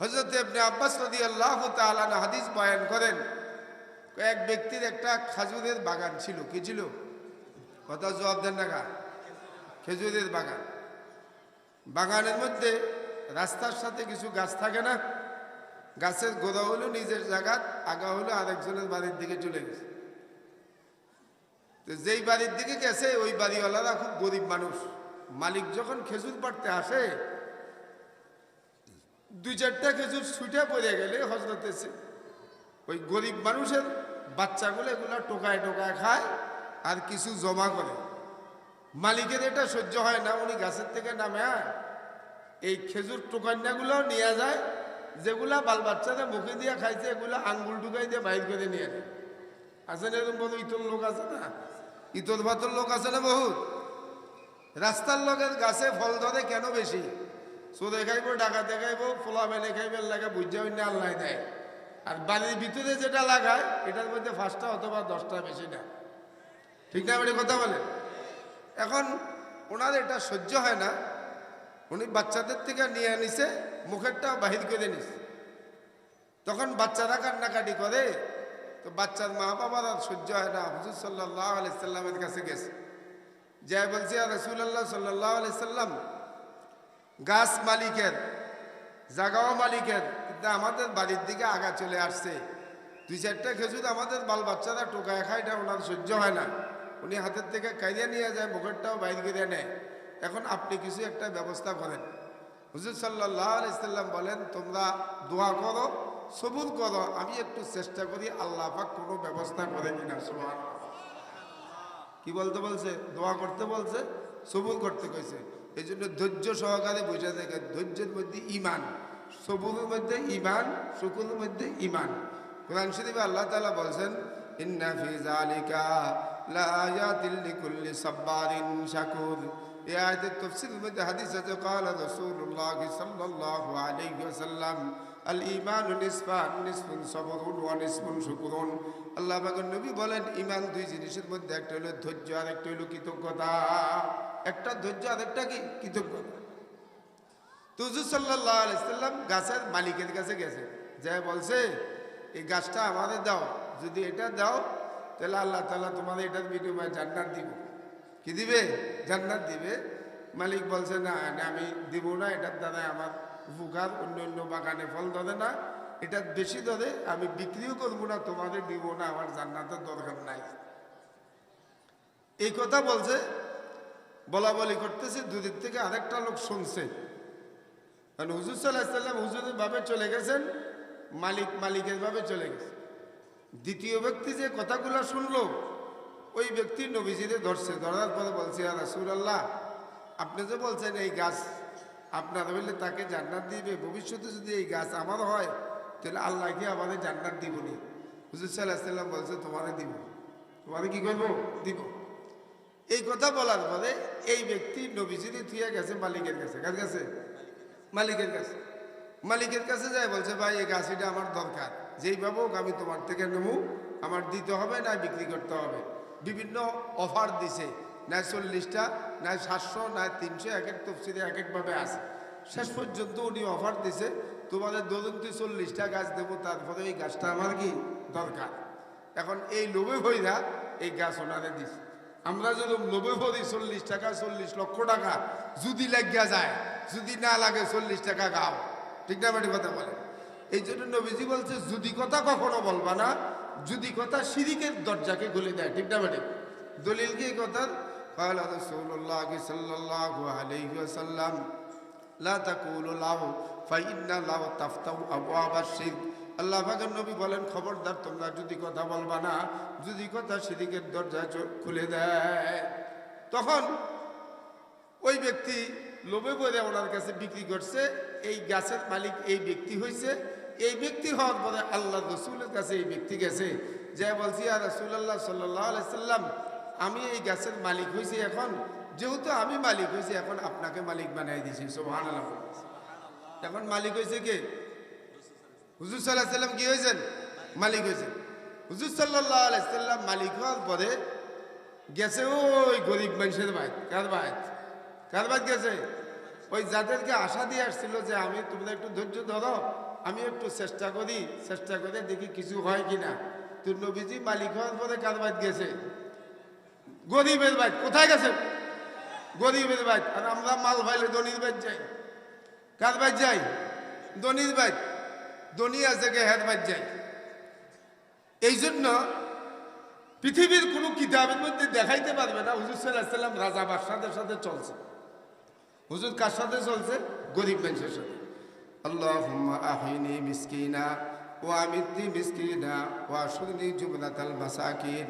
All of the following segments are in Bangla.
হজরত ইবনে আব্বাস রদি আল্লাহ তালান হাদিস বয়ান করেন, এক ব্যক্তির একটা খাজুরের বাগান ছিল। কি ছিল? কথা জবাব দেন না? খেজুরের বাগান। বাগানের মধ্যে রাস্তার সাথে কিছু গাছ থাকে না, গাছের গোদা হলো নিজের জায়গা, আগা হলো আরেকজনের বাড়ির দিকে চলে গেছে। তো যেই বাড়ির দিকে গেছে, ওই বাড়িওয়ালারা খুব গরিব মানুষ। মালিক যখন খেজুর পাড়তে আসে দুই চারটা খেজুর ছুটে পড়ে গেলে হজরত ওই গরিব মানুষের বাচ্চাগুলো এগুলো টোকায় টোকায় খায় আর কিছু জমা করে। মালিকের এটা সহ্য হয় না, উনি গাছের থেকে নামে এই খেজুর টোকান্যাগুলো নিয়ে যায়, যেগুলা বাল বাচ্চাদের মুখে দিয়ে খাইছে, এগুলো আঙ্গুল ঢুকাই দিয়ে বাইর করে নিয়ে যায় আছে না এরকম বহু ইতর লোক আছে না? ইতর ভাতর লোক আছে না বহুত? রাস্তার লোকের গাছে ফল ধরে কেন বেশি? সোদে খাইবো, ডাকাতে খাইব ফোলা মেনে খাইবে, লাগে বুঝা অন্য আল্লাহ দেয়। আর বাড়ির ভিতরে যেটা লাগায়, এটার মধ্যে পাঁচটা অথবা দশটা বেশি না। ঠিক না, আপনি কথা বলেন? এখন ওনার এটা সহ্য হয় না। উনি বাচ্চাদের থেকে নিয়ে নিছে মুখেরটা বাহির করে নিছে। তখন বাচ্চারা কান্নাকাটি করে, তো বাচ্চার মা বাবার আর সহ্য হয় না। হুজুর সাল্লাহ আলাইসাল্লামের কাছে গেছে। যাই বলছি আর রসুল্লাহ সাল্লাহ আলাইসাল্লাম গাছ মালিকের, জাগাও মালিকের, কিন্তু আমাদের বাড়ির দিকে আগা চলে আসছে। দুই চারটা খেজুর আমাদের বাল বাচ্চারা টোকায় খায়, এটা ওনার সহ্য হয় না। উনি হাতের থেকে কাইরিয়া নিয়ে যায়, মুখেরটাও বাইর করে নেয়। এখন আপনি কিছু একটা ব্যবস্থা করেন। হুজুর সাল্লাহ আলাইসাল্লাম বলেন, তোমরা দোয়া করো, সবুর করো, আমি একটু চেষ্টা করি, আল্লাহ পাক কোনো ব্যবস্থা করে কিনা। সুবহান কি বলতে বলছে? দোয়া করতে বলছে, সবুর করতে কইছে। এই জন্য ধৈর্য সহকারে বসে থাকে ধৈর্যের মধ্যে ইমান সবুরের মধ্যে ইমান শুকুরের মধ্যে ইমান কোরআন শরীফ আল্লাহ তালা বলছেন, ইন্না তফসিল মধ্যে হাদিস আছে, কাল সাল্লাম আল ঈমানু নিসফান নিসফুন সাবরুন ওয়া আল্লাহ পাকের নবী বলেন ইমান দুই জিনিসের মধ্যে একটা হলো ধৈর্য আর একটা হলো কৃতজ্ঞতা। একটা ধৈর্য আর একটা কি? কৃতজ্ঞতা। তুজু সাল্লাহ আলাইসাল্লাম গাছের মালিকের কাছে গেছে। যে বলছে এই গাছটা আমাদের দাও যদি এটা দাও তাহলে আল্লাহ তাআলা তোমাদের এটার বিনিময়ে জান্নাত দিব। কি দিবে? জান্নাত দিবে। মালিক বলছে না, আমি দিব না এটার দ্বারা আমার উপকার অন্য অন্য বাগানে ফল ধরে না, এটা বেশি ধরে, আমি বিক্রিও করব না, তোমাদের দিব না, আমার জান্নাতের দরকার নাই। এই কথা বলছে, বলা বলি করতেছে দুদিক থেকে আরেকটা লোক শুনছে। কারণ হুজুর সাল্লাহ সাল্লাম হুজুরের ভাবে চলে গেছেন, মালিক মালিকের ভাবে চলে গেছে। দ্বিতীয় ব্যক্তি যে কথাগুলো শুনলো, ওই ব্যক্তি নবীজিরে ধরছে, ধরার পরে বলছে আর রাসুল আল্লাহ আপনি যে বলছেন এই গাছ আপনার বললে তাকে জান্নাত দিবে। ভবিষ্যতে যদি এই গাছ আমার হয়, তাহলে আল্লাহকে আমাদের জান্নাত দিবনি? হুজুর সাল্লাহ সাল্লাম বলছে, তোমারে দিব। তোমারে কি করব? দিব। এই কথা বলার পরে এই ব্যক্তি নবীজিরে থুয়ে গেছে মালিকের কাছে। কার কাছে? মালিকের কাছে। মালিকের কাছে যায় বলছে, ভাই, এই গাছিটা আমার দরকার। যেই হোক আমি তোমার থেকে নেব। আমার দিতে হবে না বিক্রি করতে হবে। বিভিন্ন অফার দিছে। না চল্লিশটা, না সাতশো, না তিনশো, এক এক তফসিলে এক একভাবে আছে। শেষ পর্যন্ত উনি অফার দিছে, তোমাদের দোলন্তি চল্লিশটা গাছ দেবো, তারপরে এই গাছটা আমার কি দরকার? এখন এই লোভে হইরা এই গাছ ওনারে দিছে। আমরা যদি লোভে ভরি চল্লিশ টাকা, চল্লিশ লক্ষ টাকা, যদি লাগিয়া যায়, যদি না লাগে চল্লিশ টাকা গাও। ঠিক না বাড়ি কথা বলে? এই জন্য নবীজি বলছে, যদি কথা কখনো বলবা না, যদি কথা সিরিকের দরজাকে খুলে দেয়। ঠিক না বাড়ি দলিল কি কথার? قال رسول الله صلى الله عليه وسلم لا تقولوا له فإن له تفتح أبواب الشرك আল্লাহ পাকের নবী বলেন খবরদার তোমরা যদি কথা বলবা না যদি কথা সিরিকের দরজা চ- খুলে দেয় তখন ওই ব্যক্তি লোভে পড়ে ওনার কাছে বিক্রি করছে এই গাছের মালিক এই ব্যক্তি হয়েছে এই ব্যক্তি হওয়ার পরে আল্লাহ রসুলের কাছে এই ব্যক্তি গেছে যে বলছি আর রসুল্লাহ সাল্লাহ আলাইসাল্লাম আমি এই গাছের মালিক হয়েছি এখন, যেহেতু আমি মালিক হয়েছি এখন আপনাকে মালিক বানাই দিয়েছি সোহান এখন মালিক হয়েছে কে? হুজুর সাল্লাহ সাল্লাম কি হয়েছেন মালিক হয়েছেন হুজুর সাল্লাহ আলাইসাল্লাম মালিক হওয়ার পরে গেছে ওই গরিব মানুষের বাইত কার বাইত কার বাইত গেছে? ওই যাদেরকে আশা দিয়ে আসছিল যে আমি তোমরা একটু ধৈর্য ধরো, আমি একটু চেষ্টা করি, চেষ্টা করে দেখি কিছু হয় কিনা। তো মালিক হওয়ার পরে কার বাদ গেছে? গরিবের বাইক, কোথায় গেছে? গরিবের বাইক। আর আমরা মাল ভাইলে ধনির বাইক যাই। কার বাইক যাই? ধনির বাইক। ধনী আছে গে হের বাইক যাই। এই জন্য পৃথিবীর কোনো কিতাবের মধ্যে দেখাইতে পারবে না, হুজুর সাল্লাহ সাল্লাম রাজা বাদশাদের সাথে চলছে। হুজুর কার সাথে চলছে? গরিব মানুষের সাথে। আল্লাহ আহিনি মিসকিনা ও আমিতি মিসকিনা ও আসুনি জুবনাতাল মাসাকিন।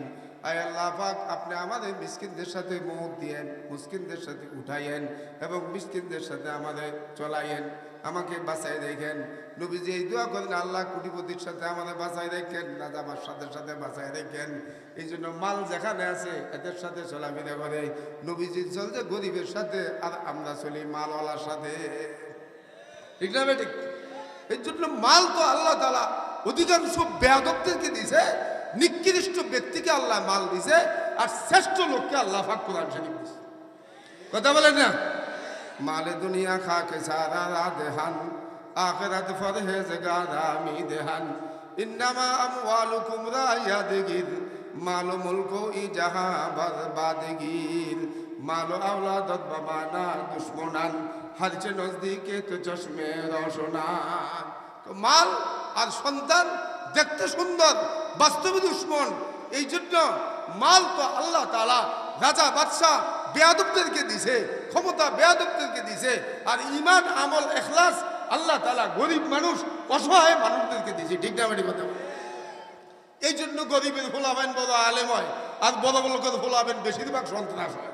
আয় আল্লাহ পাক, আপনি আমাদের মিসকিনদের সাথে মত দিয়েন, মুসকিনদের সাথে উঠাইয়েন এবং মিসকিনদের সাথে আমাদের চলাইয়েন, আমাকে বাঁচাই দেখেন নবীজি এই দোয়া করেন আল্লাহ কোটিপতির সাথে আমাদের বাঁচাই রেখেন রাজা বাদশাদের সাথে বাঁচাই রেখেন। এই জন্য মাল যেখানে আছে, এদের সাথে চলাফেরা করে। নবীজি চলছে গরিবের সাথে, আর আমরা চলি মালওয়ালার সাথে। ঠিক না ঠিক? এই জন্য মাল তো আল্লাহ তালা অধিকাংশ বেয়াদবদেরকে দিছে। নিকৃষ্ট ব্যক্তিকে আল্লাহ মাল দিছে আর শ্রেষ্ঠ লোককে আল্লাহ ফাঁক কোরআন শরীফ দিছে। কথা বলেন না? মালে দুনিয়া খাকে সারা রাত হান, আখরাত ফরহেজ গাদা মি দেহান। ইন্নামা আমওয়ালুকুম রায়াদগির মাল মুলকো ই জাহা বরবাদগির মাল আওলাদত বাবানা দুশ্মনান হারচে নজদিকে তো চশমে রসনান তো মাল আর সন্তান দেখতে সুন্দর বাস্তবে দুশ্মন। এই জন্য মাল তো আল্লাহ তালা রাজা, বাদশাহ বেয়াদবদেরকে দিছে, ক্ষমতা বেয়াদবদেরকে দিছে, আর ইমান আমল, এখলাস আল্লাহ তালা গরিব মানুষ, অসহায় মানুষদেরকে দিছে। ঠিক না কথা? এই জন্য গরিবের ফোলাবেন বড় আলেম হয়, আর বড় বড় করে ফোলাবেন বেশিরভাগ সন্ত্রাস হয়।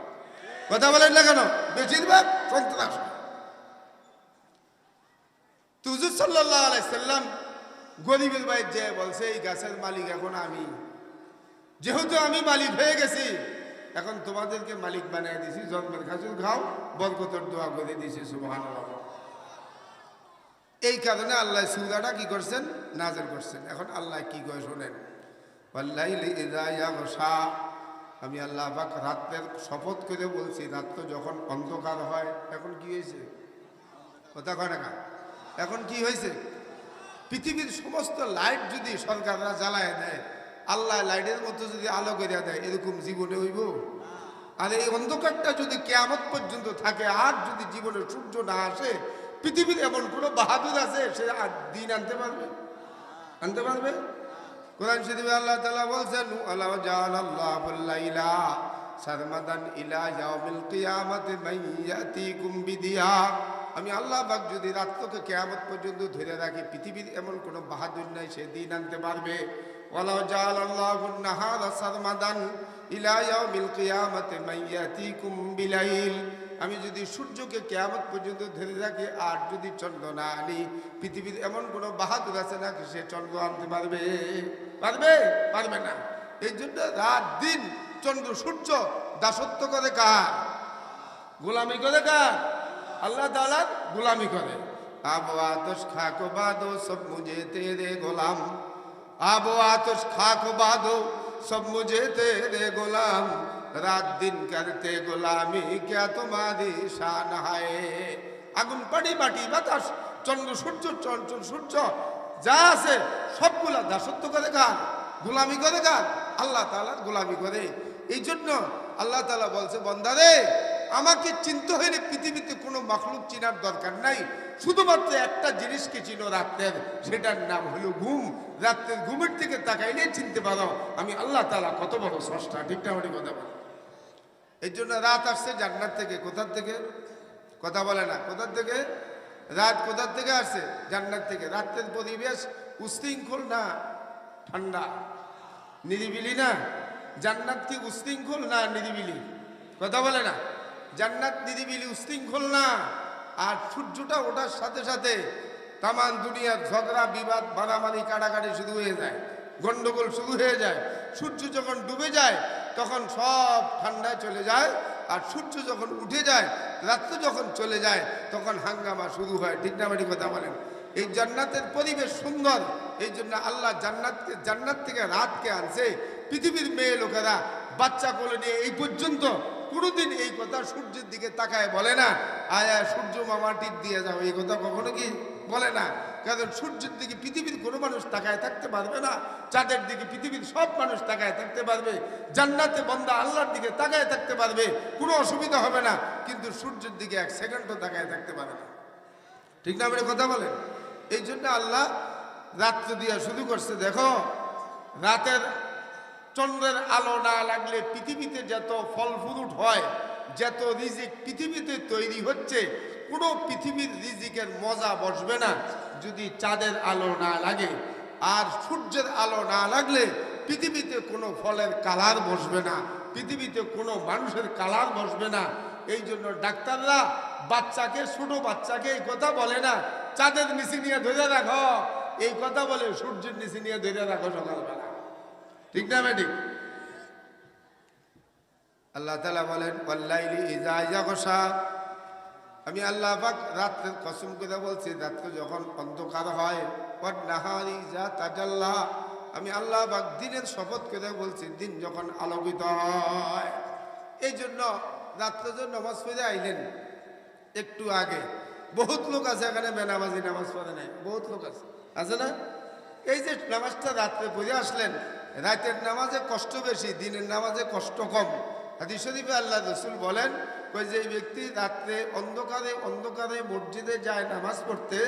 কথা বলেন না কেন? বেশিরভাগ সন্ত্রাস হয়। তুজুর সাল্লাহ আলাইসাল্লাম গরিবের বাইর যে বলছে, এই গাছের মালিক এখন আমি। যেহেতু আমি মালিক হয়ে গেছি, এখন তোমাদেরকে মালিক বানিয়ে দিছি, জন্মের খাজুর খাও, বরকতর দোয়া করে দিছি সুবহান এই কারণে আল্লাহ সুরাটা কি করছেন? নাজের করছেন। এখন আল্লাহ কি করে শোনেন? আমি আল্লাহ পাক রাত্রের শপথ করে বলছি, রাত্র যখন অন্ধকার হয়, এখন কি হয়েছে? কথা কয় টাকা এখন কি হয়েছে? পৃথিবীর সমস্ত লাইট যদি সরকাররা জ্বালায় দেয়, আল্লাহ লাইটের মতো যদি আলো করিয়া দেয়, এরকম জীবনে হইব? আর এই অন্ধকারটা যদি কেয়ামত পর্যন্ত থাকে, আর যদি জীবনে সূর্য না আসে, পৃথিবীর এমন কোনো বাহাদুর আছে সে আর দিন আনতে পারবে? আনতে পারবে? কোরআন শরীফে আল্লাহ তাআলা বলছেন আল্লাহ সারমাদান ইলা ইয়াউমিল কিয়ামাতি মাইয়াতিকুম বিদিয়া। আমি আল্লাহ পাক যদি রাত্রকে কেয়ামত পর্যন্ত ধরে রাখি, পৃথিবীর এমন কোনো বাহাদুর নাই সে দিন আনতে পারবে। নাহারা আমি যদি সূর্যকে কেয়ামত পর্যন্ত ধরে রাখি আর যদি চন্দ্র না আনি, পৃথিবীর এমন কোনো বাহাদুর আছে নাকি সে চন্দ্র আনতে পারবে? পারবে? পারবে না। এই জন্য রাত দিন চন্দ্র সূর্য দাসত্ব করে কার? গোলামি করে কার? আল্লাহ তালার গোলামি করে। বাদো, সব মুঝে তে রে গোলাম সব মুঝে তে রে গোলাম। রাত দিন আগুন, পানি, মাটি, বাতাস, চন্দ্র, সূর্য, চঞ্চল, সূর্য, যা আছে সবগুলা দাসত্ব করে গান গোলামি করে গান আল্লাহ তালার গোলামি করে। এই জন্য আল্লাহ তালা বলছে বন্দারে আমাকে চিনতে হলে পৃথিবীতে কোনো মখলুক চিনার দরকার নাই। শুধুমাত্র একটা জিনিসকে চিনো রাত্রের, সেটার নাম হলো ঘুম। রাত্রের ঘুমের থেকে তাকাইলে চিনতে পারো, আমি আল্লাহ তালা কত বড় স্রষ্টা, ঠিক না কথা বলে? এই জন্য রাত আসছে জান্নাত থেকে, কোথার থেকে? কথা বলে না, কোথার থেকে? রাত কোথার থেকে আসছে? জান্নাত থেকে। রাত্রের পরিবেশ উশৃঙ্খল না, ঠান্ডা? নিরিবিলি না? জান্নাত কি উশৃঙ্খল না নিরিবিলি? কথা বলে না? জান্নাত নিরিবিলি উশৃঙ্খল না। আর সূর্যটা ওঠার সাথে সাথে তামান দুনিয়ার ঝগড়া, বিবাদ, মারামারি, কাটাকাটি শুরু হয়ে যায়। গন্ডগোল শুরু হয়ে যায়। সূর্য যখন ডুবে যায়, তখন সব ঠান্ডায় চলে যায়। আর সূর্য যখন উঠে যায়, রাত্র যখন চলে যায়, তখন হাঙ্গামা শুরু হয়। ঠিক না কথা বলেন? এই জান্নাতের পরিবেশ সুন্দর। এই জন্য আল্লাহ জান্নাতকে, জান্নাত থেকে রাতকে আনছে। পৃথিবীর মেয়ে লোকেরা বাচ্চা কোলে নিয়ে এই পর্যন্ত কোনোদিন এই কথা সূর্যের দিকে তাকায় বলে না। আয়া সূর্য মামা টিপ দিয়ে যাও। এই কথা কখনো কি বলে না। কারণ সূর্যের দিকে পৃথিবীর কোনো মানুষ তাকায় থাকতে পারবে না। চাঁদের দিকে পৃথিবীর সব মানুষ তাকায় থাকতে পারবে। জান্নাতে বন্দা আল্লাহর দিকে তাকায় থাকতে পারবে। কোনো অসুবিধা হবে না। কিন্তু সূর্যের দিকে এক সেকেন্ডও তাকায় থাকতে পারে না। ঠিক না আপনি কথা বলেন এই জন্য আল্লাহ রাত্র দিয়া শুরু করছে। দেখো, রাতের চন্দ্রের আলো না লাগলে পৃথিবীতে যত ফল ফ্রুট হয়, যত রিজিক পৃথিবীতে তৈরি হচ্ছে, কোনো পৃথিবীর রিজিকের মজা বসবে না। যদি চাঁদের আলো না লাগে আর সূর্যের আলো না লাগলে পৃথিবীতে কোনো ফলের কালার বসবে না, পৃথিবীতে কোনো মানুষের কালার বসবে না। এই জন্য ডাক্তাররা বাচ্চাকে, ছোট বাচ্চাকে এই কথা বলে না, চাঁদের নিচে নিয়ে ধরে রাখো। এই কথা বলে সূর্যের নিচে নিয়ে ধরে রাখো সকালবেলা। ঠিক না ম্যাডিক আল্লাহ তালা বলেন ইজা আমি আল্লাহ পাক রাত্রের কসম করে বলছি, রাত্রে যখন অন্ধকার হয় আমি আল্লাহ পাক দিনের শপথ করে বলছি, দিন যখন আলোকিত হয়, এই জন্য রাত্রে যে নামাজ পড়ে আইলেন, একটু আগে, বহুত লোক আছে এখানে বেনামাজি নামাজ পড়ে নাই, বহুত লোক আছে আছে না? এই যে নামাজটা রাত্রে পড়ে আসলেন রাতের নামাজে কষ্ট বেশি দিনের নামাজে কষ্ট কম হাদিস শরীফে আল্লাহ রসুল বলেন কই যে এই ব্যক্তি রাত্রে অন্ধকারে অন্ধকারে মসজিদে যায় নামাজ পড়তে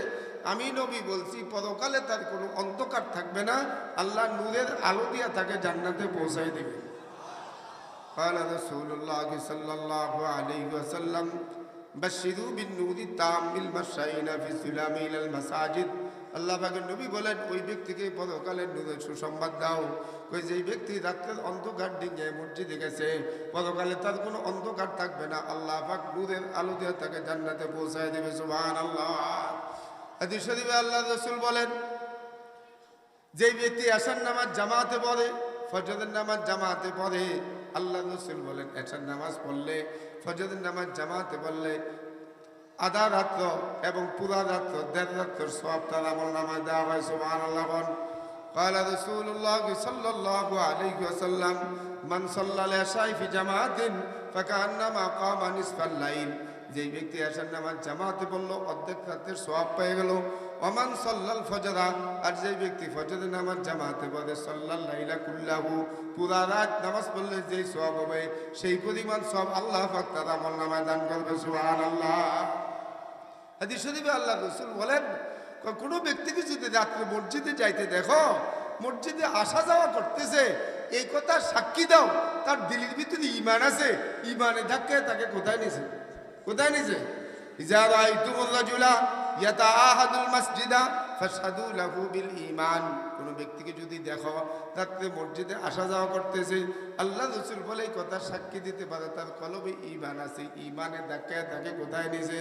আমি নবী বলছি পরকালে তার কোনো অন্ধকার থাকবে না আল্লাহ নূরের আলো দিয়া তাকে জান্নাতে পৌঁছাই দেবে قال رسول الله صلى الله عليه وسلم بشروا بالنور التام المشائين في السلام الى المساجد আল্লাহ পাকের নবী বলেন, ওই ব্যক্তিকে পরকালের নূরের সুসংবাদ দাও। ওই যে ব্যক্তি রাত্রের অন্ধকার ডিঙে মসজিদে গেছে, পরকালে তার কোনো অন্ধকার থাকবে না। আল্লাহ পাক নূরের আলো দিয়ে তাকে জান্নাতে পৌঁছায় দেবে সুবহান আল্লাহ শরীফে আল্লাহ রসুল বলেন, যেই ব্যক্তি আসার নামাজ জামাতে পড়ে, ফজরের নামাজ জামাতে পড়ে, আল্লাহ রসুল বলেন এসার নামাজ পড়লে, ফজরের নামাজ জামাতে পড়লে আধা রাত্র এবং পুরা রাত্র দেড় রাত্র সব তার আমল নামায় দেওয়া হয় সুবহান আল্লাহ قال رسول الله صلى الله عليه وسلم من صلى العشاء في جماعة فكأنما قام نصف الليل যেই ব্যক্তি আসার নামাজ জামাতে পড়লো অর্ধেক রাতের সওয়াব পেয়ে গেল ওমান সল্লাল ফজরা, আর যেই ব্যক্তি ফজরের নামাজ জামাতে পড়ে, সাল্লাল লাইলা কুল্লাহু, পুরা রাত নামাজ পড়লে যেই সওয়াব হবে, সেই পরিমাণ সব আল্লাহ পাক তার আমল নামায় দান করবে, সুবহানাল্লাহ। হাদিস শরীফে আল্লাহ রসুল বলেন কোনো ব্যক্তিকে যদি রাত্রে মসজিদে যাইতে দেখো, মসজিদে আসা যাওয়া করতেছে, এই কথা সাক্ষী দাও, তার দিলের ভিতরে ইমান আছে ইমানে ধাক্কে তাকে কোথায় নিছে? কোথায় নিছে? কোন ব্যক্তিকে যদি দেখো মসজিদে আসা যাওয়া করতেছে, আল্লাহ রসুল বলে কথা সাক্ষী দিতে পারে, তার কলবে ঈমান আছে। ঈমানে ধাক্কায় তাকে কোথায় নিছে?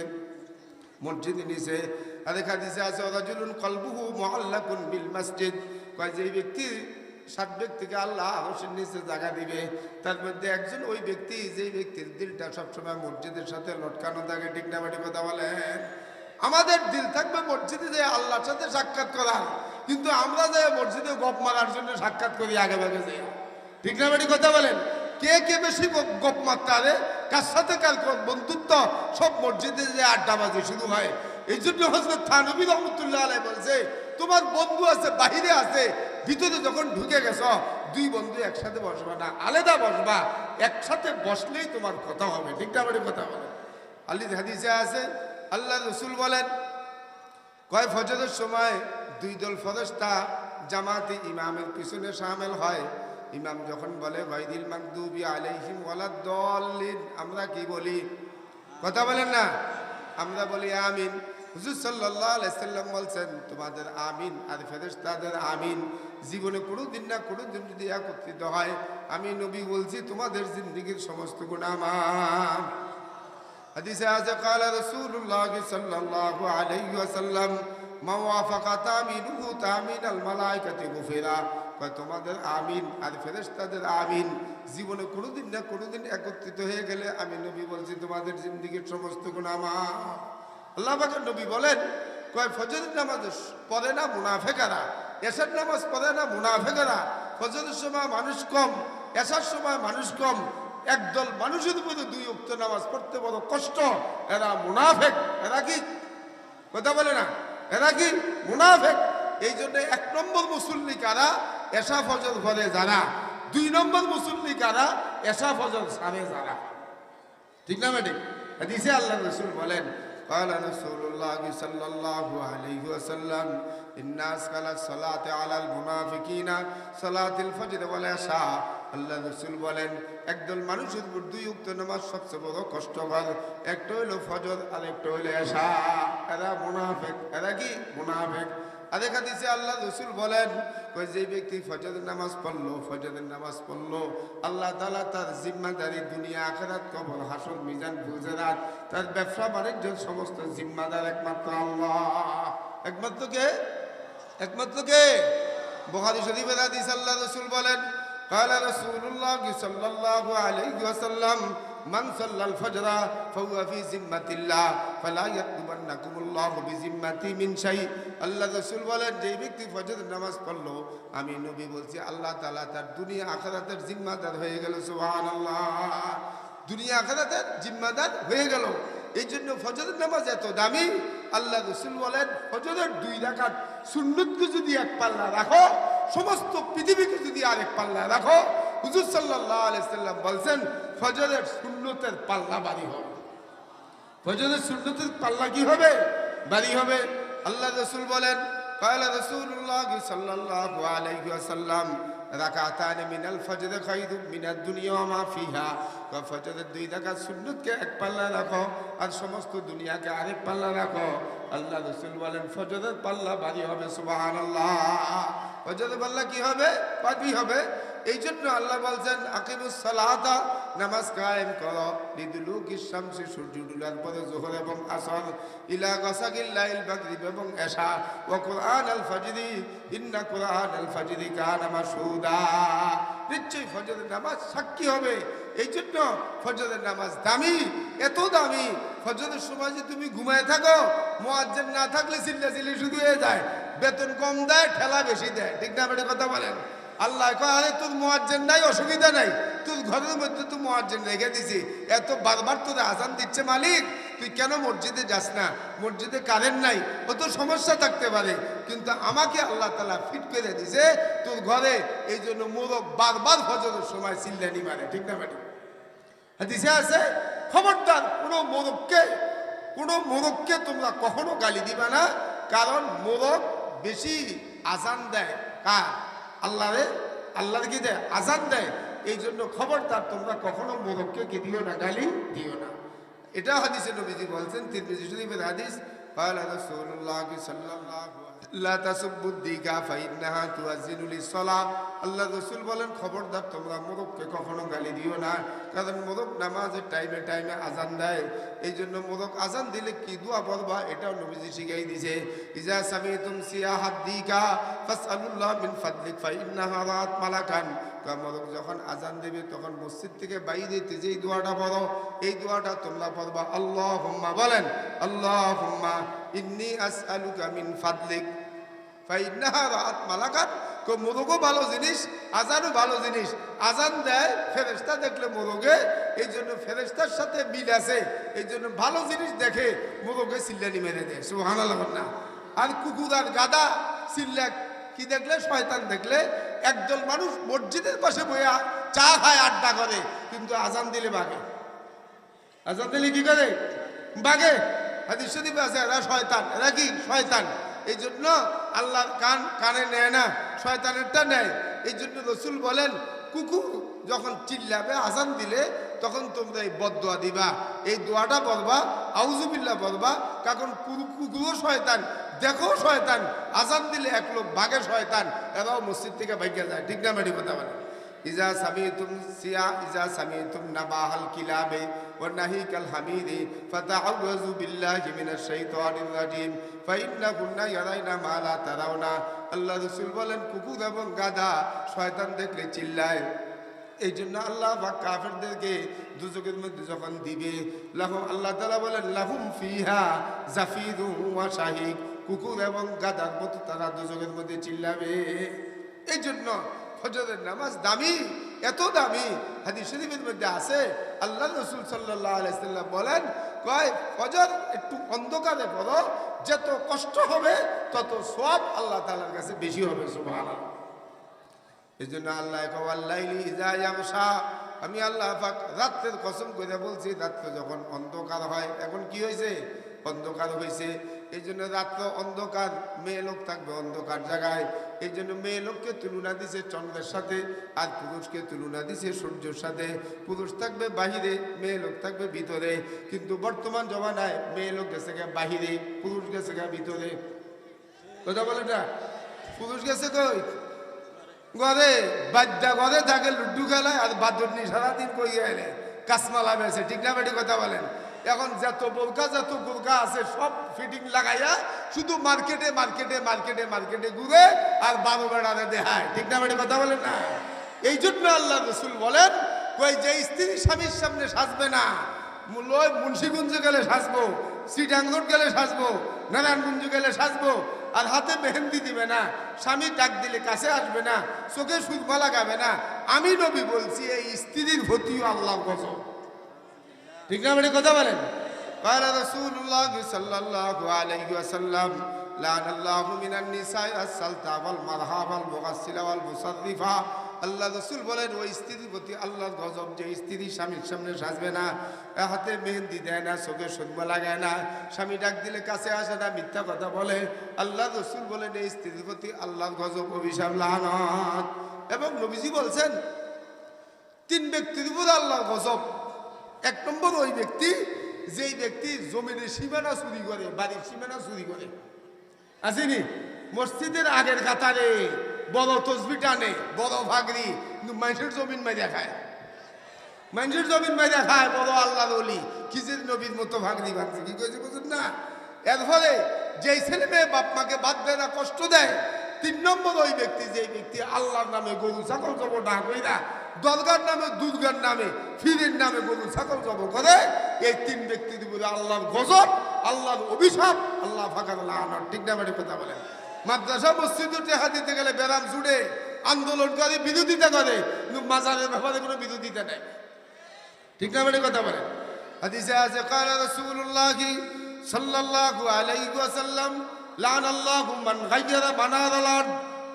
মসজিদে নিছে। আর দেখা দিছে আছে কলবুহু বিল মসজিদ। কয় যে ব্যক্তি, সাত ব্যক্তিকে আল্লাহ আরশের নিচে জায়গা দিবে। তার মধ্যে একজন ওই ব্যক্তি যে ব্যক্তির দিলটা সবসময় মসজিদের সাথে লটকানো থাকে, ঠিক না কথা বলেন? আমাদের দিল থাকবে মসজিদে যে আল্লাহর সাথে সাক্ষাৎ করার কিন্তু আমরা যে মসজিদে গপ মারার জন্য সাক্ষাৎ করি আগে ভাগে যাই ঠিক না বাড়ি কথা বলেন? কে কে বেশি গপ- মারতে আরে? কার সাথে কার বন্ধুত্ব? সব মসজিদে যে আড্ডাবাজি শুরু হয়। এই জন্য হজরত থানবী রহমতুল্লাহ আলাই বলছে, তোমার বন্ধু আছে, বাহিরে আছে, ভিতরে যখন ঢুকে গেছ, দুই বন্ধু একসাথে বসবা না, আলাদা বসবা। একসাথে বসলেই তোমার কথা হবে। ঠিক না কথা বলে আলী হাদিসে আছে আল্লাহ রসুল বলেন, কয় ফজরের সময় দুই দল ফরস্তা জামাতে ইমামের পিছনে সামিল হয়। ইমাম যখন বলে ভাইদিল মাকদুবি আলাইহিম ওয়ালাদ দলিন আমরা কি বলি? কথা বলেন না। আমরা বলি, আমিন হুজুর সাল্লাল্লাহু আলাইহি সাল্লাম বলছেন, তোমাদের আমিন আর ফেরেশতাদের আমিন জীবনে কোনো দিন না কোনো দিন যদি একত্রিত হয়, আমি নবী বলছি, তোমাদের জিন্দগির সমস্ত মাফ। حديث هذا قال رسول الله صلى الله عليه وسلم ما وافق تامينه تامين الملائكة غفرا কয় তোমাদের আমিন আর ফেরেশতাদের আমিন জীবনে কোনোদিন না কোনোদিন একত্রিত হয়ে গেলে আমি নবী বলছি তোমাদের জিন্দিগির সমস্ত গুনাহ মাফ আল্লাহ পাকের নবী বলেন কয় ফজরের নামাজ পড়ে না মুনাফেকারা এসার নামাজ পড়ে না মুনাফেকারা ফজরের সময় মানুষ কম এসার সময় মানুষ কম একদল মানুষের উপরে দুই উক্ত নামাজ পড়তে বড় কষ্ট এরা মুনাফেক এরা কি কথা বলে না এরা কি মুনাফেক এই জন্য এক নম্বর মুসল্লি কারা এসা ফজল ঘরে যারা দুই নম্বর মুসল্লি কারা এসা ফজল সামে যারা ঠিক না ম্যাডিক হাদিসে আল্লাহ রসুল বলেন قال رسول الله صلى الله عليه وسلم إن أسكال الصلاة على المنافقين صلاة الفجر والعشاء আল্লাহ রসুল বলেন, একদল মানুষের উপর দুই উক্ত নামাজ সবচেয়ে বড় কষ্টকর একটা হইল ফজর, আর একটা হইল এশা। এরা মোনাফেক, এরা কি? মুনাফেক। আরেক হাদিসে আল্লাহ রসুল বলেন যে ব্যক্তি ফজরের নামাজ পড়ল, ফজরের নামাজ পড়ল, আল্লাহ তাআলা তার জিম্মাদারি দুনিয়া আখেরাত, কবর, হাসর, মিজান ফুজরাত তার ব্যবসা, বাণিজ্য, সমস্ত জিম্মাদার একমাত্র আল্লাহ। একমাত্র কে? একমাত্র কে? বুখারী শরীফের হাদিস আল্লাহ রসুল বলেন قال رسول الله صلى الله عليه وسلم من صلى الفجر فهو في ذمة الله فلا يطلبنكم الله بذمتي من شيء আল্লাহ রসুল বলেন যে ব্যক্তি ফজরের নামাজ পড়লো আমি নবী বলছি আল্লাহ তাআলা তার দুনিয়া আখিরাতের জিম্মাদার হয়ে গেল সুবহানাল্লাহ দুনিয়া আখিরাতের জিম্মাদার হয়ে গেল এই জন্য ফজরের নামাজ এত দামি আল্লাহ রসুল বলেন ফজরের দুই রাকাত সুন্নতকে যদি এক পাল্লা রাখো সমস্ত পৃথিবীকে যদি আরেক পাল্লা রাখো হুজুর সাল্লাহ আলাইসাল্লাম বলছেন ফজরের সুন্নতের পাল্লা বাড়ি হবে ফজরের সুন্নতের পাল্লা কি হবে বাড়ি হবে আল্লাহ রসুল বলেন قال رسول الله صلى الله عليه وسلم রাকাতান মিনাল ফজর খাইরু মিনাদ দুনিয়া ওয়া মা ফিহা ওয়া ফজরের দুই রাকাত সুন্নতকে এক পাল্লা রাখো আর সমস্ত দুনিয়াকে আরেক পাল্লা রাখো আল্লাহ রাসূল বলেন ফজরের পাল্লা ভারী হবে সুবহানাল্লাহ ফজরের পাল্লা কি হবে? ভারী হবে। এই জন্য আল্লাহ বলছেন, আকিমুস সালাতা, নামাজ কায়েম করো। লিদুলু কিশামসি সূর্য ডুলার পরে জোহর এবং আসর। ইলা গাসাকিল লাইল মাগরিব এবং এশা। ও কুরআন আল ফজরি, ইন্না কুরআন আল ফজরি কানা মাসুদা নিশ্চয়ই ফজরের নামাজ সাক্ষী হবে। এই জন্য ফজরের নামাজ দামি, এত দামি। ফজরের সময় যে তুমি ঘুমায় থাকো, মোয়াজ্জেন না থাকলে চিল্লা চিল্লি শুধু হয়ে যায়। বেতন কম দেয়, ঠেলা বেশি দেয়। ঠিক না বেটে কথা বলেন? আল্লাহ আরে, তোর মোয়াজ্জেন নাই, অসুবিধা নাই। তোর ঘরের মধ্যে তো মোয়াজ্জেন রেখে দিছি। এত বারবার তোর আজান দিচ্ছে মালিক। তুই কেন মসজিদে যাস না? মসজিদে কারেন্ট নাই। ও তো সমস্যা থাকতে পারে। কিন্তু আমাকে আল্লাহ তালা ফিট করে দিছে তোর ঘরে। এই জন্য মোরগ বারবার ফজরের সময় চিল্লানি মারে। ঠিক না ম্যাডাম হাদিসে আছে, খবরদার কোনো মোরগকে কোনো মোরগকে তোমরা কখনো গালি দিবা না। কারণ মোরগ বেশি আজান দেয় কার আল্লাহরে আল্লাহর কি দেয় আজান দেয় এই জন্য খবরদার তোমরা কখনো মোরগকে কি দিও না গালি দিও না এটা হাদিসে নবীজি বলছেন তিরমিজি শরীফের হাদিস قال رسول الله صلى الله عليه وسلم لا تسبوا الديكا فإنها تؤذن للصلاة আল্লাহ রসুল বলেন খবরদার তোমরা মোরগকে কখনো গালি দিও না কারণ মোরগ নামাজের টাইমে টাইমে আজান দেয়। এই জন্য মোরগ আজান দিলে কি দোয়া পড়বা? এটাও নবীজি শিখাই দিছে ইজা সামিতুম সিয়াহাদ দিকা ফাসআলুল্লাহ মিন ফাদলিক ফাইন্নাহা রাত মালাকান। মোরগ যখন আজান দেবে, তখন মসজিদ থেকে বাইরে যেই দোয়াটা পড়ো। এই দোয়াটা তোমরা পড়বা আল্লাহ বলেন আল্লাহ ইন্নি আসআলুকা মিন ফাদলিক ফাইন্নাহা রাত মালাকান। কো মোরগও ভালো জিনিস, আজানও ভালো জিনিস। আজান দেয় ফেরেস্তা দেখলে মোরগে, এই জন্য ফেরেস্তার সাথে মিল আছে। এই জন্য ভালো জিনিস দেখে মোরগে সিল্লানি মেরে দেয় সুহানা না। আর কুকুর আর গাদা সিল্লা কি দেখলে? শয়তান দেখলে। একদল মানুষ মসজিদের পাশে বইয়া চা খায়, আড্ডা করে, কিন্তু আজান দিলে বাগে। আজান দিলে কি করে? বাগে। হাদিস শরীফে আছে, এরা শয়তান। এরা কি? শয়তান। এই জন্য আল্লাহর কান কানে নেয় না, শয়তানেরটা নেয়। এই জন্য রসুল বলেন কুকুর যখন চিল্লাবে আসান দিলে, তখন তোমরা এই বদোয়া দিবা। এই দোয়াটা বলবা আউজুবিল্লা বলবা, কারণ কুকুরও শয়তান, দেখো শয়তান। আসান দিলে এক লোক বাঘে শয়তান, এরাও মসজিদ থেকে বাইকে যায়। ঠিক না মেডি কথা বলে ইজা সামিতুম সিয়া ইজা সামিতুম নাবাহাল কিলাবে ونهيك الحميد فتعوذوا بالله من الشيطان الرجيم فإنهن يرين ما لا ترون আল্লাহ রসুল বলেন কুকুর এবং গাধা শয়তান দেখলে চিল্লায় এই জন্য আল্লাহ বা কাফেরদেরকে দুজকের মধ্যে যখন দিবে লাহুম আল্লাহ তালা বলেন লাহুম ফিহা জাফিদু ওয়া শাহিক কুকুর এবং গাদার মতো তারা দুজকের মধ্যে চিল্লাবে এই জন্য ফজরের নামাজ দামি? এত দামি। হাদিস শরীফের মধ্যে আছে, আল্লাহ রসুল সাল্লাহ বলেন, কয়, ফজর একটু অন্ধকারে পড়ো, যত কষ্ট হবে, তত সব আল্লাহ তালার কাছে বেশি হবে সুবহান এই জন্য আল্লাহ ইজায়ামশা আমি আল্লাহ রাত্রের কসম করে বলছি, রাত্রে যখন অন্ধকার হয়, এখন কি হয়েছে অন্ধকার হয়েছে এই জন্য রাত্র অন্ধকার, মেয়ে লোক থাকবে অন্ধকার জায়গায়। এই জন্য মেয়ে লোককে তুলনা দিছে চন্দ্রের সাথে আর পুরুষকে তুলনা দিছে সূর্যের সাথে। পুরুষ থাকবে বাহিরে, মেয়ে লোক থাকবে ভিতরে। কিন্তু বর্তমান জমানায় মেয়ে লোক গেছে গা বাহিরে, পুরুষ গেছে গা ভিতরে। কথা বলে না? পুরুষ গেছে কই? ঘরে, বাদ্যা ঘরে থাকে, লুড্ডু খেলায় আর বাদ্যনি সারাদিন কই এলে কাসমালা বেছে, ঠিক না বেটি কথা বলেন? এখন যত বোরকা যত বোরকা আছে, সব ফিটিং লাগাইয়া শুধু মার্কেটে মার্কেটে মার্কেটে মার্কেটে ঘুরে আর বারো বেড়ারে দেহায় ঠিক না বেটি কথা বলেন না? এই জন্য আল্লাহ রসুল বলেন, কই যে স্ত্রী স্বামীর সামনে সাজবে না মুন্সিগঞ্জ গেলে সাজবো রোড গেলে সাজবো, নারায়ণগঞ্জ গেলে সাজবো, আর হাতে মেহেন্দি দিবে না, স্বামী ডাক দিলে কাছে আসবে না, চোখে সুরমা লাগাবে না। আমি নবী বলছি, এই স্ত্রীর ভতিও আল্লাহ গজব। ঠিক না মানে কথা বলেন قال رسول الله صلى الله عليه وسلم لعن الله من النساء السلطة والمرها والمغسلة والمصرفة আল্লাহ রসুল বলেন ওই স্ত্রীর প্রতি আল্লাহর গজব যে স্ত্রী স্বামীর সামনে সাজবে না এ হাতে মেহেন্দি দেয় না চোখে সুরমা লাগায় না স্বামী ডাক দিলে কাছে আসে না মিথ্যা কথা বলে আল্লাহ রসুল বলেন এই স্ত্রীর প্রতি আল্লাহর গজব অভিশাপ লানত এবং নবীজি বলছেন তিন ব্যক্তির উপর আল্লাহর গজব এক নম্বর ওই ব্যক্তি, যেই ব্যক্তি জমিনের সীমানা চুরি করে, বাড়ির সীমানা চুরি করে। আসেনি? মসজিদের আগের কাতারে বড় তসবি টানে, বড় ভাগরি, কিন্তু মানুষের জমিন মাইরা খায়। মানুষের জমিন মাইরা খায়, বড় আল্লাহ অলি কিসের নবীর মতো ভাগরি ভাগছে? কি কয়েছে বুঝুন না? এর ফলে যেই ছেলে মেয়ে বাপ মাকে বাদ দেয় না, কষ্ট দেয়, তিন নম্বর ওই ব্যক্তি, যেই ব্যক্তি আল্লাহর নামে গরু ছাগল জব না কইরা দলগার নামে, দুধগার নামে, ফিরের নামে গরু ছাগল জব করে। এই তিন ব্যক্তিটি বলে আল্লাহর গজব, আল্লাহর অভিশাপ, আল্লাহ ফাঁকার লাহানোর ঠিক না মেটে কথা বলেন? মাদ্রাসা মসজিদে টেহা দিতে গেলে বেরাম জুড়ে আন্দোলন করে বিরোধিতা করে, কিন্তু মাজারের ব্যাপারে কোনো বিরোধিতা নেই। ঠিক না মেটে কথা বলেন? হাদিসে আছে কারা রসুল্লাহ সাল্লাল্লাহু আলাইহি ওয়াসাল্লাম লান আল্লাহু মান গায়্যারা বানাদালান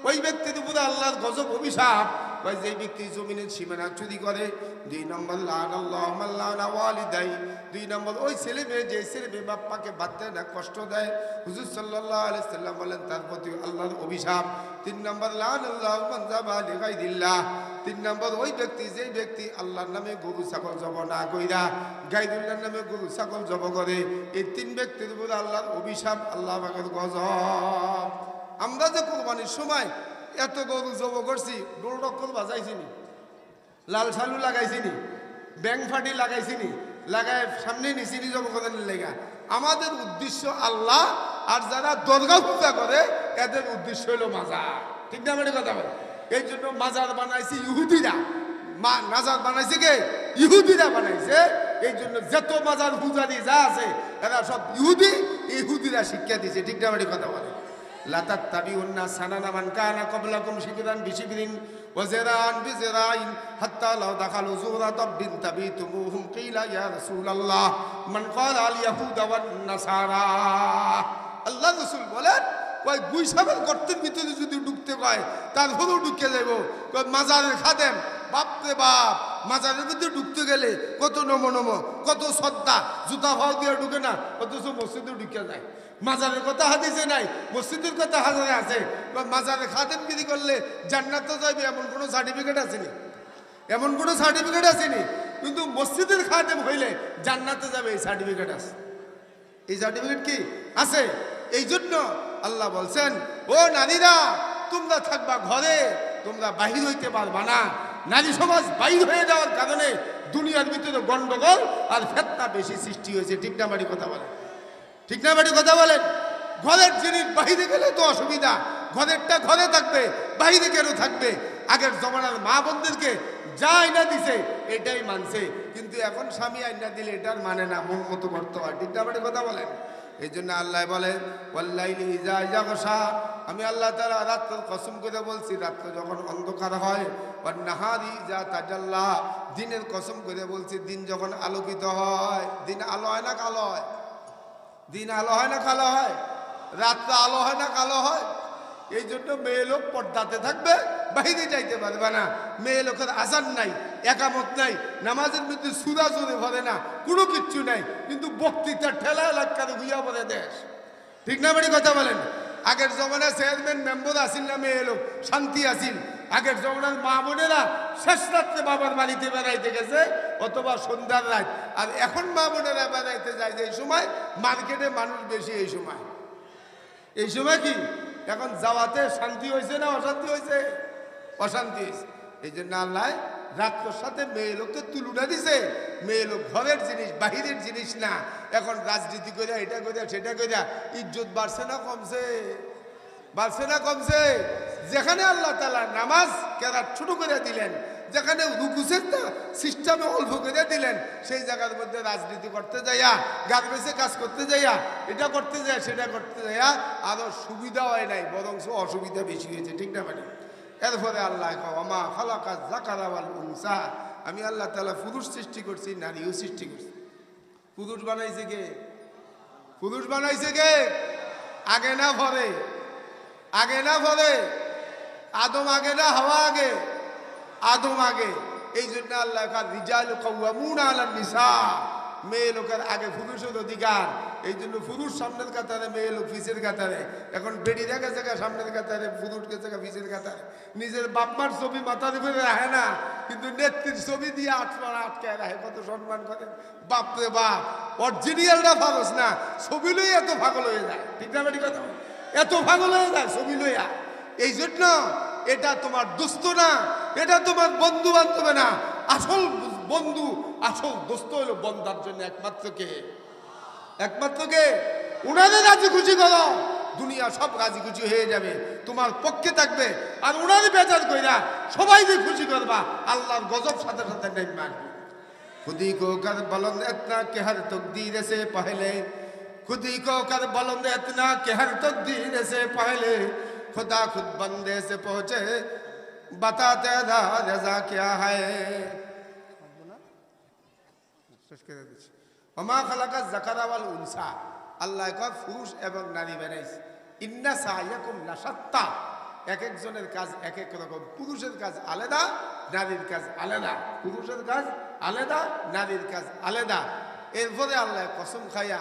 ওই ব্যক্তির উপরে আল্লাহর গজব, অভিশাপ ওই যে ব্যক্তি জমিনের সীমানা চুরি করে, দুই নম্বর লান আল্লাহ মাল্লানা ওয়ালিদাই, দুই নম্বর ওই ছেলে মেয়ে যে ছেলে মেয়ে বাপ্পাকে বাচ্চা না কষ্ট দেয়, হুজুর সাল্লাল্লাহু আলাইহি সাল্লাম বলেন, তার প্রতি আল্লাহর অভিশাপ। তিন নম্বর লান আল্লাহ মানজাবা লিগাইদিল্লাহ তিন নম্বর ওই ব্যক্তি যে ব্যক্তি আল্লাহর নামে গরু, ছাগল, জব না কইরা গাইদুল্লাহর নামে গরু, ছাগল, জব করে, এই তিন ব্যক্তির উপরে আল্লাহর অভিশাপ, আল্লাহ গজব। আমরা যে কোরবানির সময় এত গরু জব করছি ডোল ডক্কর বাজাইছি নি লাল সালু লাগাইছি নি ব্যাং ফাটি লাগাইছি নি লাগাই সামনে নিছি নি জব করার লেগা। আমাদের উদ্দেশ্য আল্লাহ, আর যারা দরগা পূজা করে, এদের উদ্দেশ্য হলো মাজার। ঠিক না মানে কথা বলে? এই জন্য মাজার বানাইছে ইহুদিরা। মা বানাইছে কে? ইহুদিরা বানাইছে। এই জন্য যত মাজার পূজারি যা আছে, এরা সব ইহুদি, ইহুদিরা শিক্ষা দিছে। ঠিক না মানে কথা বলে? লাতাত তাবিউন্না সানানা মান কানা ক্বাবলাকুম শিবরান বিশিবরিন ওয়া জিরান বিজিরাইন হাত্তা লাউ দাখালু যুরা তাবিন তাবিতুমুহুম কিলা ইয়া রাসূলুল্লাহ। মান ক্বালা আল ইয়াহুদা ওয়ান নাসারা। আল্লাহ রাসূল বলেন, কয় গুইসাবের গর্তের ভিতরে যদি ঢুকতে কয় তারপরেও ঢুকে যাইব। কয় মাজারের খাদেম, বাপরে বাপ, মাজারের ভিতরে ঢুকতে গেলে কত নমো নমো, কত শ্রদ্ধা, জুতা ভাও দিয়ে ঢুকে না, অথচ মসজিদে ঢুকে যায়। মাজারের কথা হাদিসে নাই, মসজিদের কথা হাজারে আছে, বা মাজারে খাদেমগিরি করলে জান্নাত যাইবে, এমন কোনো সার্টিফিকেট আসেনি। এমন কোনো সার্টিফিকেট আসেনি, কিন্তু মসজিদের খাদেম হইলে জান্নাতে যাবে এই সার্টিফিকেট আছে এই সার্টিফিকেট কি? আছে। এই জন্য আল্লাহ বলছেন, ও নারীরা, তোমরা থাকবা ঘরে, তোমরা বাহির হইতে পারবা না। নারী সমাজ বাহির হয়ে যাওয়ার কারণে দুনিয়ার ভিতরে গন্ডগোল আর ফেতনা বেশি সৃষ্টি হয়েছে। ঠিক না বাড়ি কথা বলে। ঠিক না বাড়ি কথা বলেন। ঘরের জিনিস বাহিরে গেলে তো অসুবিধা। ঘরেরটা ঘরে থাকবে, বাহিরে কেন থাকবে? আগের জমানার মা বোনদেরকে যা আইনা দিছে, এটাই মানছে। কিন্তু এখন স্বামী আইনা দিলে এটার মানে না, মন মতো করতে হয়। ঠিক না বাড়ি কথা বলেন। এই জন্য আল্লাহ বলে আমি আল্লাহ তাআলা রাত্র কসম করে বলছি, রাত্র যখন অন্ধকার হয় নাহারি তাজাল্লা। দিনের কসম করে বলছি, দিন যখন আলোকিত হয়, দিন আলো হয় না কালো হয়? দিন আলো হয় না কালো হয়? রাত্রে আলো হয় না কালো হয়? এই জন্য মেয়ে লোক পর্দাতে থাকবে বাইরে যাইতে পারবে না। মেয়ে লোকের আসান নাই, একামত নাই, নামাজের মধ্যে সুরা জোরে ভরে না, কোনো কিচ্ছু নাই, কিন্তু বক্তৃতা ঠেলা এলাকার ঘুইয়া পড়ে দেশ। ঠিক না বাড়ি কথা বলেন? আগের জমানায় চেয়ারম্যান, মেম্বার আসিল না মেয়ে লোক, শান্তি আসিল। আগের জমানার মা বোনেরা শেষ রাত্রে বাবার বাড়িতে বেড়াইতে গেছে, অথবা সন্ধ্যার রাত। আর এখন মা বোনেরা বেড়াইতে যায় যে এই সময়, মার্কেটে মানুষ বেশি এই সময়। এই সময় কি? এখন যাওয়াতে শান্তি হয়েছে না অশান্তি হয়েছে? অশান্তি হয়েছে। এই জন্য আল্লাহ রাত্রর সাথে মেয়ে লোককে তুলুনা দিছে। মেয়ে লোক ঘরের জিনিস, বাহিরের জিনিস না। এখন রাজনীতি করে এটা করে সেটা করে ইজ্জত বাড়ছে না, কমছে। বাড়ছে না, কমছে। যেখানে আল্লাহ তালা নামাজ কেরাত ছোট করে দিলেন, যেখানে রুকুসের সিস্টেমে অল্প করে দিলেন, সেই জায়গার মধ্যে রাজনীতি করতে যাইয়া গার্মেন্টসে কাজ করতে যাইয়া, এটা করতে যায় সেটা করতে যাইয়া আরও সুবিধা হয় নাই বরং অসুবিধা বেশি হয়েছে, ঠিক না মানে এরপরে আল্লাহ আমা খালাকা জাকারাওয়াল উনসা। আমি আল্লাহ তালা পুরুষ সৃষ্টি করছি, নারীও সৃষ্টি করছি। পুরুষ বানাইছে কে? পুরুষ বানাইছে কে? আগে না ভরে আগে না ভরে? আদম আগে না হাওয়া আগে? আদম আগে। এই জন্য আল্লাহ মেয়ে লোকের আগে পুরুষের অধিকার। এই জন্য পুরুষ সামনের কাতারে, মেয়ে লোক ফিসের কাতারে। এখন বেড়ি দেখা জায়গা, সামনের কাতারে পুরুষ গেছে ফিসের কাতারে। নিজের বাপমার ছবি মাথার উপরে রাখে না, কিন্তু নেত্রীর ছবি দিয়ে আটমান আটকায় রাখে। কত সম্মান করে বাপরে বাপ অরিজিনালটা ফাগস না, ছবি লই এত পাগল হয়ে যায়। ঠিক না বেটি কথা? এত পাগল হয়ে যায় ছবি লইয়া। এই জন্য এটা তোমার দোস্ত না, এটা তোমার বন্ধু বান্ধবে না। আসল বন্ধু, আসল দোস্ত হলো বন্ধার জন্য একমাত্র কে? একমাত্র কে? ওনাদের রাজি খুশি করো। দুনিয়া সব রাজি খুশি হয়ে যাবে, তোমার পক্ষে থাকবে। আর ওনাদের বেচার কইরা সবাই যে খুশি করবা, আল্লাহর গজব সাথে সাথে নেই মারবে খুদি কো কার বলন এতনা কেহার তকদির সে পহলে खुदी को कर बुलंद इतना कि हर तकदीर से पहले खुदा खुद बंदे से पहुंचे बताते दा रजा क्या है ওমা খালাকা জাকারাওয়াল উনসা আল্লাহ কয় পুরুষ এবং নারী বেড়াইছে ইন্না সাইয়াকুম লাসাত্তা এক একজনের কাজ এক এক রকম পুরুষের কাজ আলাদা নারীর কাজ আলাদা পুরুষের কাজ আলাদা নারীর কাজ আলাদা এরপরে আল্লাহ কসম খাইয়া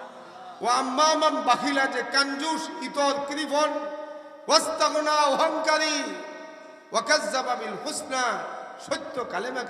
ও আম্মামান বাখিলা যে কাঞ্জুস ইতর কৃপণ ওয়াস্তাগনা অহংকারী ওয়াকাজ্জাবা বিল হুসনা সত্য কালেমাকে